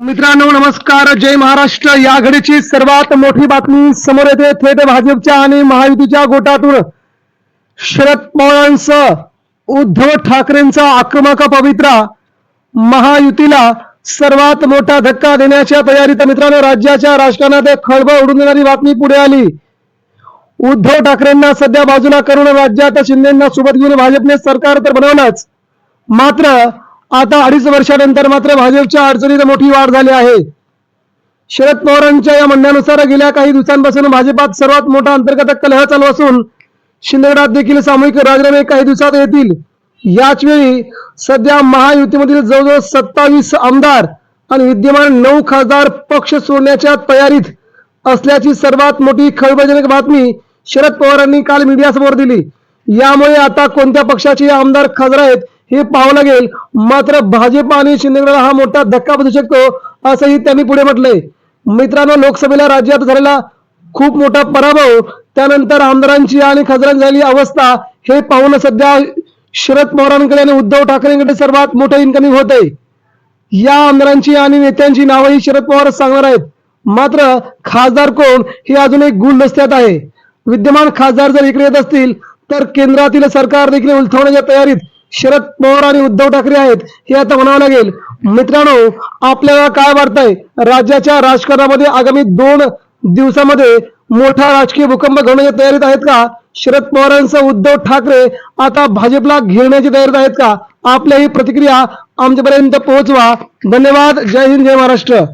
मित्रांनो नमस्कार. जय महाराष्ट्र. या घडीची सर्वात मोठी बातमी समोर येते. थेट भाजपच्या आणि महायुतीच्या गोटातून शरद पवारांसह उद्धव ठाकरेंचा आक्रमक पवित्रा महायुतीला सर्वात मोठा धक्का देण्याच्या तयारीत मित्रांनो राज्याच्या राजकारणात खळबळ उडून देणारी बातमी पुढे आली. उद्धव ठाकरेंना सध्या बाजूला करून राज्यात शिंदेना सोबत घेऊन भाजपने सरकार तर बनवलंच. मात्र आता अडीच वर्षानंतर मात्र भाजपच्या अडचणीत मोठी वाढ झाली आहे. शरद पवारांच्या या म्हणण्यानुसार गेल्या काही दिवसांपासून भाजपात सर्वात मोठा अंतर्गत कलह चालू असून शिंदेगडात देखील सामूहिक राजीनामे काही दिवसात येतील. याच वेळी सध्या महायुतीमधील जवळजवळ सत्तावीस आमदार आणि विद्यमान नऊ खासदार पक्ष सोडण्याच्या तयारीत असल्याची सर्वात मोठी खळबळजनक बातमी शरद पवारांनी काल मीडियासमोर दिली. यामुळे आता कोणत्या पक्षाचे आमदार खासदार आहेत हे पाहावं लागेल. मात्र भाजप आणि शिंदेगडाला हा मोठा धक्का बसू शकतो असंही त्यांनी पुढे म्हटलंय. मित्रांनो लोकसभेला राज्यात झालेला खूप मोठा पराभव त्यानंतर आमदारांची आणि खासदारांची झालेली अवस्था हे पाहून सध्या शरद पवारांकडे आणि उद्धव ठाकरेंकडे सर्वात मोठं इन्कमिंग होत आहे या आमदारांची आणि नेत्यांची नावही शरद पवार सांगणार आहेत. मात्र खासदार कोण हे अजून एक गुण रस्त्यात आहे. विद्यमान खासदार जर इकडे येत असतील तर केंद्रातील सरकार देखील उलथवण्याच्या तयारीत शरद पवार आणि उद्धव ठाकरे आहेत हे आता म्हणावं लागेल. मित्रांनो आपल्याला काय वाटतंय? राज्याच्या राजकारणामध्ये आगामी दोन दिवसामध्ये मोठा राजकीय भूकंप घडण्याच्या तयारीत आहेत का? शरद पवारांसह उद्धव ठाकरे आता भाजपला घेण्याची तयारीत आहेत का? आपल्या ही प्रतिक्रिया आमच्यापर्यंत पोहोचवा. धन्यवाद. जय हिंद जय महाराष्ट्र.